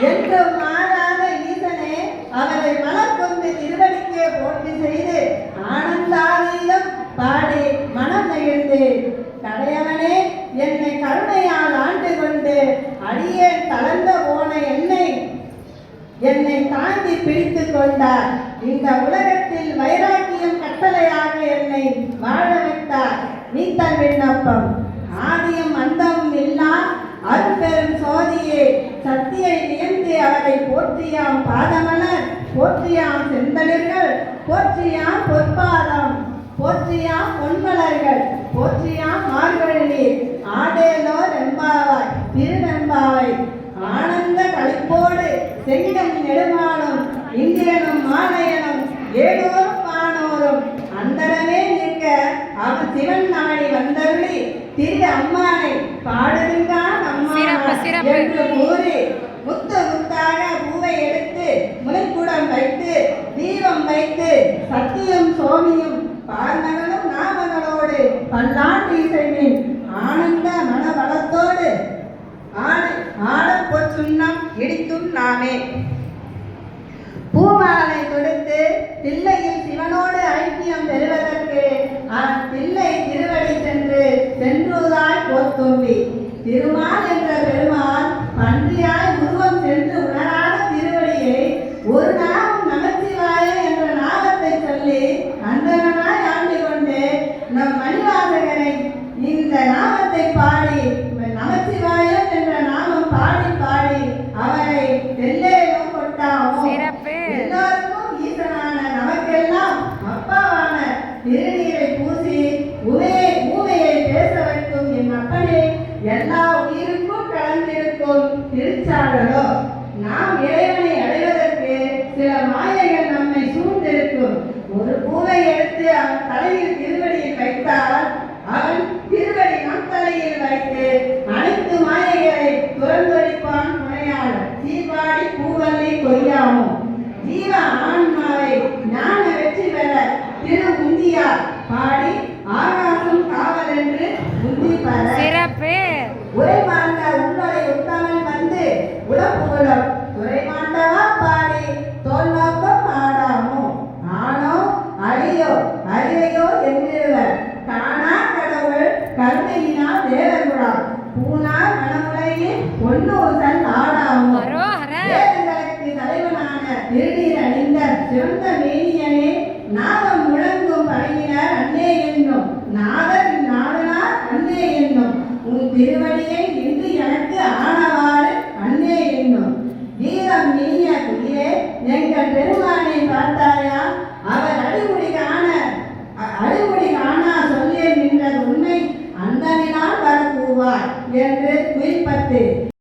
என்று மாறாத ஈசனே அவரை மலர் கொண்டு திருவடிக்கே போட்டி செய்து ஆனந்தாதீதம் பாடி மனம் நெகிழ்ந்து கடையவனே என்னை கருணையால் ஆண்டு கொண்டு அடியே தளர்ந்த போன என்னை என்னை தாண்டி பிடித்து கொண்டார். இந்த உலகத்தில் வைராக்கியம் கட்டளையாக என்னை வாழ வைத்தார். நீத்த விண்ணப்பம். சக்தியை சத்தியை நியந்து அவரை போற்றியாம் பாதமலர் போற்றியாம் செந்தளிர்கள் போற்றியாம் பொற்பாதம் போற்றியாம் பொன்மலர்கள் போற்றியாம் மார்கழி ஆடேலோ ரெம்பாவாய் திருவெம்பாவை ஆனந்த களிப்போடு செங்கம் நெடுமானும் இந்திரனும் மாலையனும் ஏழோரும் வானோரும் அந்தரமே நிற்க அவன் சிவன் நாடி வந்த திரு அம்மானை சிறப்பு, அம்மா. என்று கூறி முத்து முத்தாக பூவை எடுத்து முளைக்குடம் வைத்து தீபம் வைத்து சத்தியம் சோமியும் பார்மகனும் நாமகளோடு பல்லாண்டு இசைவின் ஆனந்த மனவளத்தோடு ஆடை ஆடப் பொச்சுண்ணம் இடித்தும் நாமே திருமால் என்ற பெருமாள் பன்றியாய் உருவம் சென்று உணராத திருவடியை ஒரு நாமம் நமச்சிவாய என்ற நாமத்தை சொல்லி அந்தனாய் ஆண்டு கொண்டு நம் மணிவாசகனை இந்த நாமத்தை பாடி தலையில் பொன்னூசல் ஆடாமோ அரோஹர. வேதங்களுக்கு தலைவனான திருநீர் அணிந்த சிவந்த மேனியனே நாதம் முழங்கும் பழகினர் அன்னே என்னும். நாதர் நாதனார் அன்னே என்னும். உன் திருவடியை இன்று எனக்கு ஆனவாறு அன்னே என்னும். கீதம் நீய குடியே எங்கள் பெருமானை பார்த்தாயா? அவர் அடிமுடி காண அடிமுடி காணா சொல்லே நின்றது உண்மை அந்த நினால் வரக்கூவாய் என்று குறிப்பத்து